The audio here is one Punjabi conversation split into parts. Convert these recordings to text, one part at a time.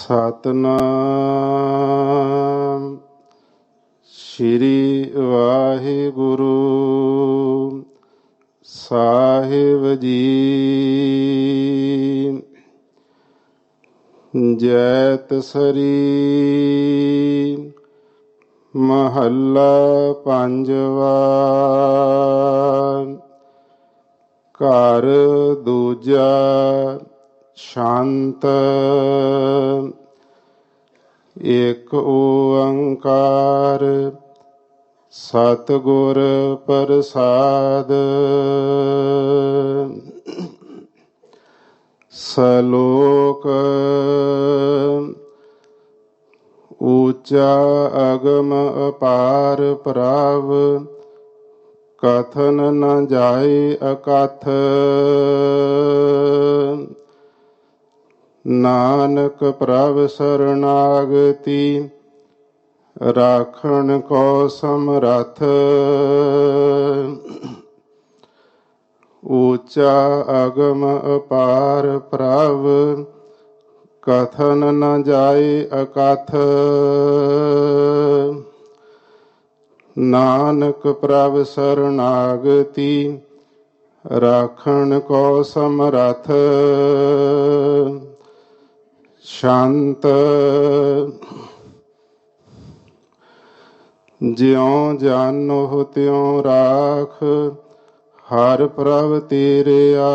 ਸਤਨਾਮ। ਸ੍ਰੀ ਵਾਹਿਗੁਰੂ ਸਾਹਿਬ ਜੀ। ਜੈਤ ਸਰੀ ਮਹੱਲਾ ਪੰਜਵਾ। ਘਰ ਦੂਜਾ। ਸ਼ਾਂਤ। ਇਕ ਓੰਕਾਰ ਸਤਿਗੁਰ ਪ੍ਰਸਾਦ। ਸਲੋਕ ਊਚਾ ਅਗਮ ਅਪਾਰ ਪ੍ਰਭ ਕਥਨ ਨ ਜਾਏ ਅਕਥ। ਨਾਨਕ ਪ੍ਰਭ ਸ਼ਰਨਾਗਤੀ, ਰਾਖਣ ਕੋ ਸਮਰਥ। ਊਚਾ ਅਗਮ ਅਪਾਰ ਪ੍ਰਭ, ਕਥਨ ਨ ਜਾਏ ਅਕਥ। ਨਾਨਕ ਪ੍ਰਭ ਸ਼ਰਨਾਗਤੀ, ਰਾਖਣ ਕੋ ਸਮਰਥ। ਸ਼ਾਂਤ। ਜਿਉ ਜਾਨੋ ਤਿਉ ਰਾਖ, ਹਰ ਪ੍ਰਭ ਤੇਰਿਆ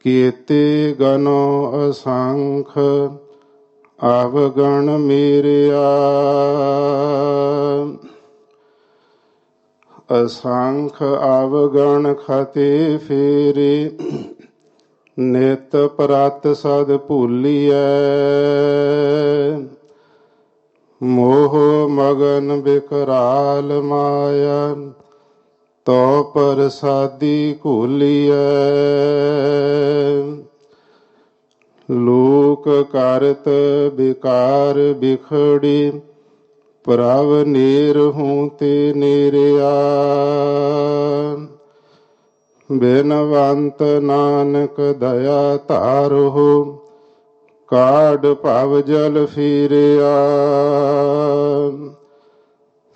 ਕੀਤੇ ਗਨੋ ਅਸੰਖ ਆਵਗਣ ਮੇਰਿਆ ਅਸੰਖ ਆਵਗਣ ਖਤੇ ਫੇਰੇ ਨਿਤ ਪ੍ਰਤ ਸਦ ਭੂਲੀਐ। ਮੋਹ ਮਗਨ ਬਿਕਰਾਲ ਮਾਇਆ ਤੋ ਪ੍ਰਸਾਦੀ ਭੂਲੀਐ ਲੋਕ ਕਰਤ ਵਿਕਾਰ ਬਿਖੜੀ ਪ੍ਰਭ ਨੀਰ ਹੂੰ ਤੇ ਨੀਰਿਆ। ਬੇਨਵੰਤ ਨਾਨਕ ਦਇਆ ਧਾਰੋ ਕਾਢ ਭਵ ਜਲ ਫੀਰਿਆ।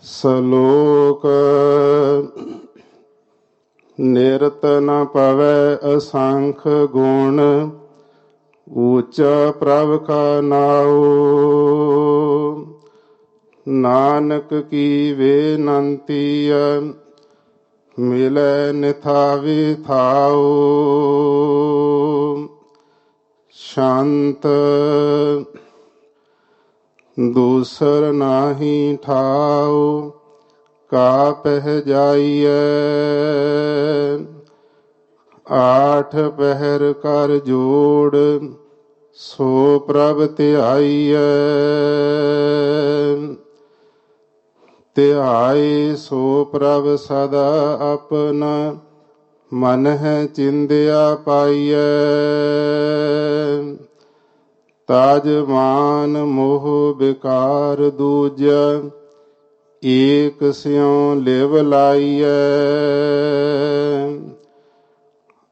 ਸਲੋਕ, ਨਿਰਤ ਨ ਪਵੈ ਅਸੰਖ ਗੁਣ, ਊਚਾ ਪ੍ਰਭ ਕਾ ਨਾਉ। ਨਾਨਕ ਕੀ ਵੇਨੰਤੀਆ ਮਿਲੈ ਨਿਥਾਵੀ ਥਾਉ। ਸ਼ਾਂਤ ਦੂਸਰ ਨਾਹੀ ਠਾਉ, ਕਾ ਪਹਿ ਜਾਈਐ। ਆਠ ਪਹਿਰ ਕਰ ਜੋੜ, ਸੋ ਪ੍ਰਭ ਧਿਆਈਐ। ਧਿਆਏ ਸੋ ਪ੍ਰਭ ਸਦਾ ਆਪਣਾ ਮਨ ਹੈ ਚਿੰਦਿਆ ਪਾਈਐ। ਤਾਜ ਮਾਨ ਮੋਹ ਵਿਕਾਰ ਦੂਜਾ, ਏਕ ਸਿਉ ਲਿਵ ਲਾਈਐ।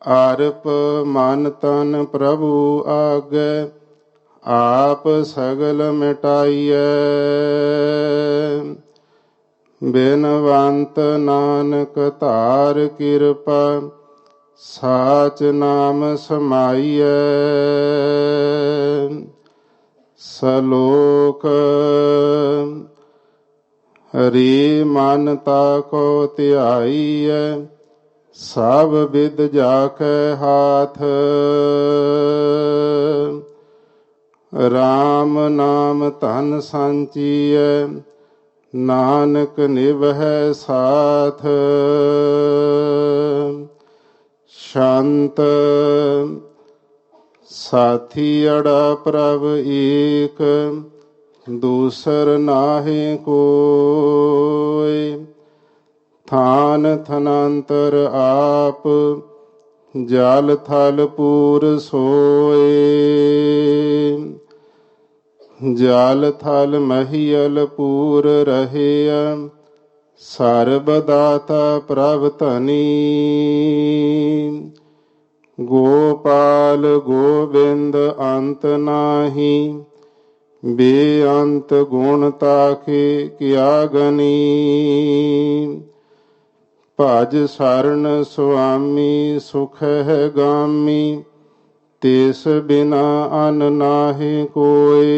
ਆਰਪ ਮਨ ਤਨ ਪ੍ਰਭੂ ਆਗੇ, ਆਪ ਸਗਲ ਮਿਟਾਈਐ। ਬਿਨਵੰਤ ਨਾਨਕ ਧਾਰ ਕਿਰਪਾ, ਸਾਚ ਨਾਮ ਸਮਾਈਐ। ਸਲੋਕ, ਹਰੀ ਮਨ ਤਾ ਕੋ ਧਿਆਈਐ, ਸਭ ਵਿਦ ਜਾਖੈ ਹਾਥ। RAM ਨਾਮ ਧਨ ਸੰਚੀਐ ਨਾਨਕ ਨਿਵਹਿ ਸਾਥ। ਸ਼ਾਂਤ ਸਾਥੀ ਅੜਾ ਪ੍ਰਭ ਏਕ, ਦੂਸਰ ਨਾਹੀ ਕੋਈ। ਥਾਨ ਥਨਾੰਤਰ ਆਪ, ਜਲ ਥਲ ਪੂਰ ਸੋਏ। ਜਾਲ ਥਲ ਮਹੀਲ ਪੂਰ ਰਹਿਆ ਸਰਬ ਦਾਤਾ ਪ੍ਰਭ ਧਨੀ। ਗੋਪਾਲ ਗੋਬਿੰਦ ਅੰਤ ਨਾਹੀ, ਬੇਅੰਤ ਗੁਣ ਤਾਕੇ ਕਿਆ ਗਨੀ। ਭਜ ਸਰਣ ਸੁਆਮੀ ਸੁਖ ਹੈ ਗਾਮੀ ਤਿਸ ਬਿਨਾ ਅਨ ਨਾਹੀ ਕੋਏ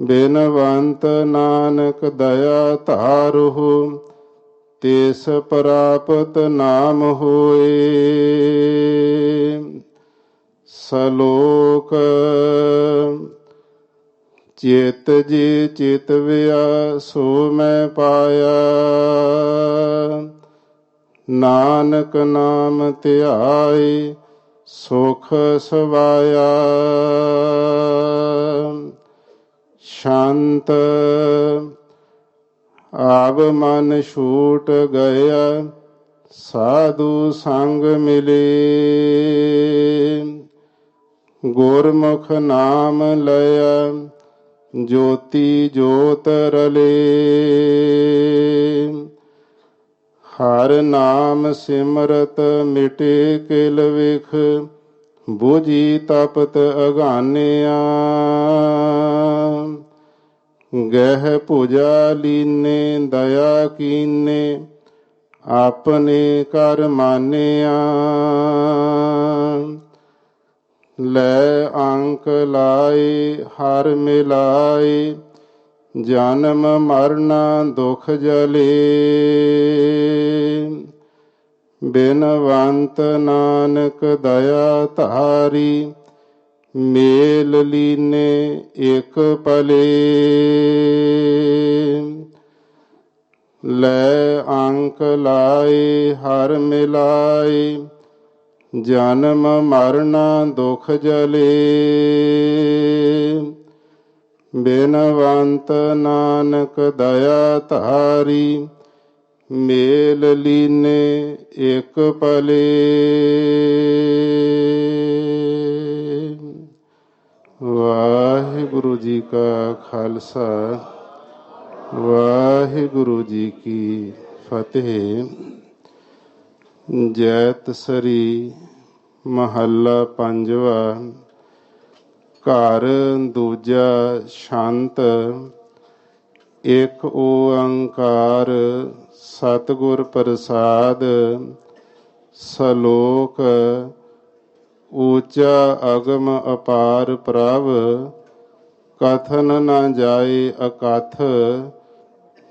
ਬਿਨਵੰਤ ਨਾਨਕ ਦਇਆ ਧਾਰਹੁ, ਤਿਸ ਪ੍ਰਾਪਤ ਨਾਮ ਹੋਏ। ਸਲੋਕ, ਚਿਤ ਜੀ ਚਿਤ ਵਿਆ ਸੋ ਮੈਂ ਪਾਇਆ। ਨਾਨਕ ਨਾਮ ਧਿਆਏ ਸੁਖ ਸਵਾਇਆ ਸ਼ਾਂਤ ਆਵ ਮਨ ਛੂਟ ਗਿਆ ਸਾਧੂ ਸੰਗ ਮਿਲੇ ਗੁਰਮੁਖ ਨਾਮ ਲਿਆ ਜੋਤੀ ਜੋਤ ਰਲੇ ਹਰ ਨਾਮ ਸਿਮਰਤ ਮਿਟੇ ਕਿਲ ਵਿਖ, ਬੂਝੀ ਤਪਤ ਅਗਾਨਿਆ। ਗਹਿ ਪੂਜਾ ਲੀਨੇ, ਦਇਆ ਕੀਨੇ, ਆਪਣੇ ਕਰ ਮਾਨਿਆ। ਲੈ ਅੰਕ ਲਾਏ, ਹਰ ਮਿਲਾਏ ਜਨਮ ਮਰਨਾ ਦੁਖ ਜਲੇ। ਬਿਨਵੰਤ ਨਾਨਕ ਦਇਆ ਧਾਰੀ, ਮੇਲ ਲੀਨੇ ਇਕ ਪਲੇ। ਲੈ ਅੰਕ ਲਾਏ, ਹਰ ਮਿਲਾਏ, ਜਨਮ ਮਰਨਾ ਦੁਖ ਜਲੇ। ਬੇਨਵੰਤ ਨਾਨਕ ਦਇਆ ਧਾਰੀ ਮੇਲ ਲੀਨੇ ਇਕ ਪਲੇ ਵਾਹਿਗੁਰੂ ਜੀ ਕਾ ਖਾਲਸਾ, ਵਾਹਿਗੁਰੂ ਜੀ ਕੀ ਫਤਿਹ। ਜੈਤ ਸਰੀ ਮਹੱਲਾ ਪੰਜਵਾ ਘਰ ਦੂਜਾ ਸ਼ਾਂਤ ਇੱਕ ਓੰਕਾਰ ਸਤਿਗੁਰ ਪ੍ਰਸਾਦ, ਸਲੋਕ ਊਚਾ ਅਗਮ ਅਪਾਰ ਪ੍ਰਭ, ਕਥਨ ਨਾ ਜਾਏ ਅਕਥ,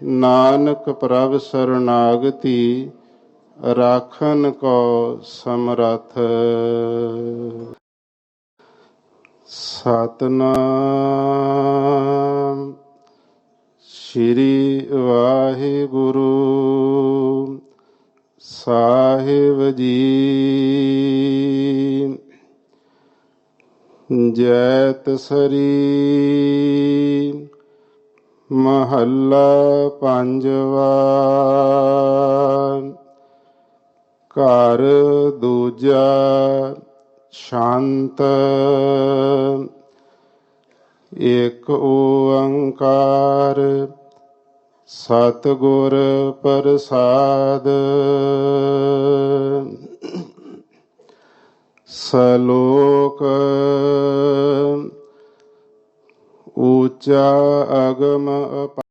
ਨਾਨਕ ਪ੍ਰਭ ਸਰਨਾਗਤੀ, ਰਾਖਨ ਕੋ ਸਮਰਥ। ਸਤਨਾਮ। ਸ਼੍ਰੀ ਵਾਹਿਗੁਰੂ ਸਾਹਿਬ ਜੀ। ਜੈਤ ਸਰੀ ਮਹੱਲਾ ਪੰਜਵਾ। ਘਰ ਦੂਜਾ। ਸ਼ਾਂਤ ਇਕ ਓੰਕਾਰ ਸਤਿਗੁਰ ਪ੍ਰਸਾਦ ਸਲੋਕ ਊਚਾ ਅਗਮ